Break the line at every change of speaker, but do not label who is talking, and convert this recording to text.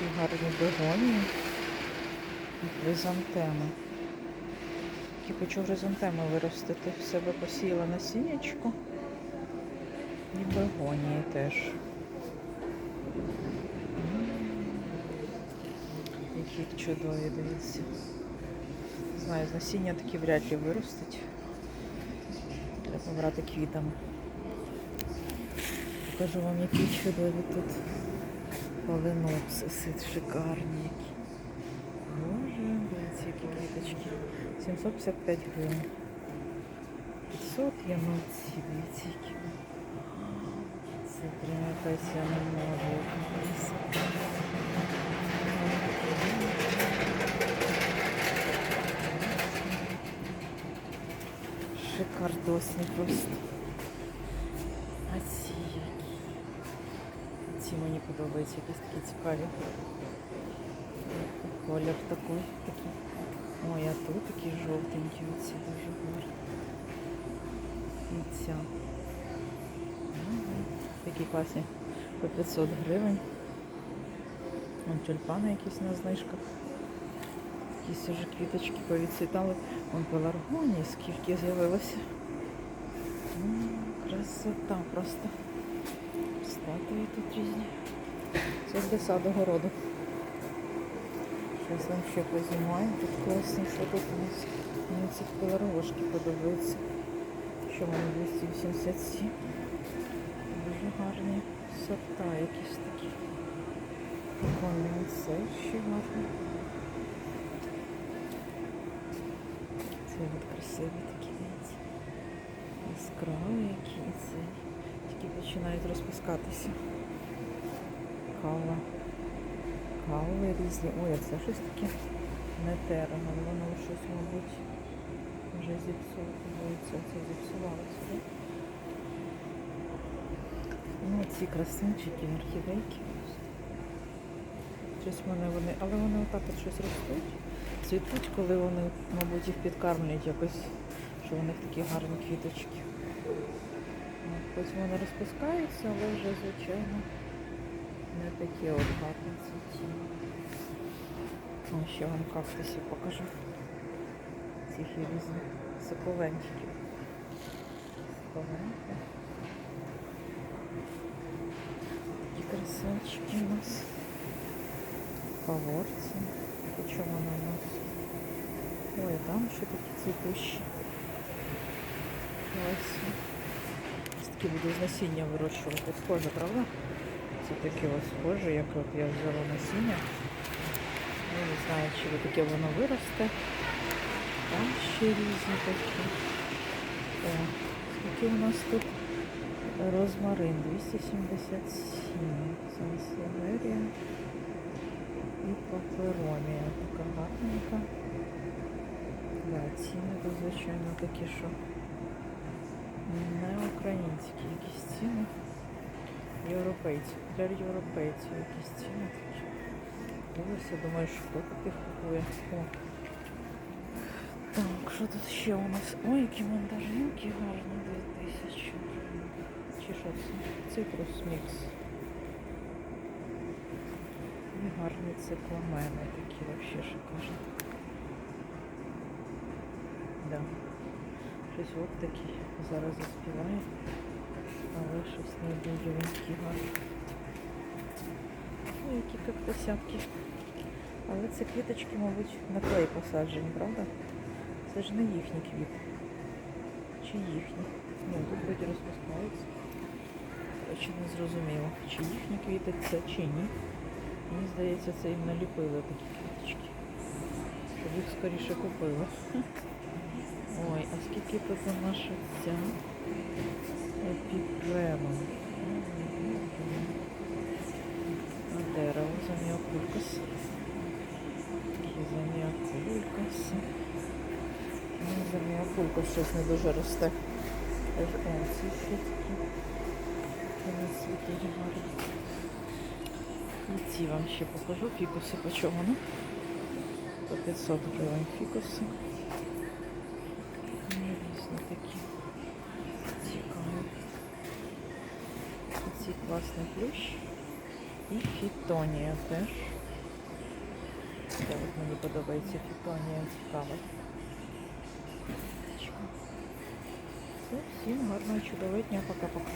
Такі гарні бегонії і хризантеми. Я хочу хризантеми виростити. В себе посіяла насіннячко. І бегонії теж. Які чудові, дивіться. Не знаю, з насіння такі вряд ли виростуть. Треба брати квітами. Покажу вам, які чудові тут Паленопсиси шикарні. Боже, дивіться, які квіточки. 755 гривень. 500 я молодці, дивіться, які. Це прям якась я не можу. Шикардосні просто. Ці мені подобаються, якісь такі цікаві. Колір такий, такий. Ой, а тут такі жовтенькі, оці дуже гарні. І ця. Такі класні по 500 гривень. Тюльпани якісь на знижках. Якісь уже квіточки повідцвітали. Вон пеларгонії скільки з'явилося. Красота просто. Тут різні. Це для саду городу. Зараз вам ще познімаю. Тут класно, що тут у нас. Мені ці пеларгошки подобаються. Що вони 287. Дуже гарні сорта якісь такі. Прикольний це ще гарний. Це от красиві такі дивіться. Яскраві які і Тільки починають розпускатися. Кава. Кави різні. Ой, це щось таке не терра. Воно щось, мабуть, вже зіпсувалося. Це зіпсувалося, так? Ну, ці красунчики, орхідейки. Щось мене вони, але вони отак от щось ростуть. Цвітуть, коли вони, мабуть, їх підкармлюють якось, що у них такі гарні квіточки. От, Потім вони розпускаються, але вже, звичайно, не такі от гарні цвітіння. О, ще вам кактусів покажу. Цих є різних соковенчиків. Соковенькі. Такі красавчики у нас. Поворці. Почему вона у нас? Ой, там ще такі цвітущі. Ось такі буду з насіння вирощувати. Схоже, правда? Це таке ось схоже, як от я взяла насіння. Ну, не знаю, чи таке воно виросте. Там ще різні такі. О, скільки у нас тут розмарин? 277. Сансеверія. І паперомія така гарненька. Да, ціни тут, звичайно, такі, що не українські якісь ціни. Європейці. Для європейців якісь ціни такі. Дивися, думаю, що хто таких купує. О. Так, що тут ще у нас? Ой, які мандаринки гарні, 2000. Чи що це? Цитрус мікс. І гарні цикламени такі вообще шикарні. Да. Щось от такий зараз заспіває, але щось не дуже він такий гарний. Ну, які кактусятки. Але це квіточки, мабуть, на клей посаджені, правда? Це ж не їхні квіти. Чи їхні? Ну, тут вроді розпускаються. Коротше, не зрозуміло, чи їхні квіти це, чи ні. Мені здається, це їм наліпили такі квіточки. Щоб їх скоріше купили. Ой, а скільки тут у наша ця епіпремон? А дерево заміокулькас. Такі заміокулькас. Ну, заміокулькас щось не дуже росте. Ось о, ці ще такі. Вони цвітуть гарні. І ці вам ще покажу. Фікуси по чому? Ну? По 500 гривень фікуси. Такі. Цікаві. Ці класний плющ. І фітонія теж. Таке от мені подобається фітонія цікава. Все, всім гарного чудового дня, пока-пока.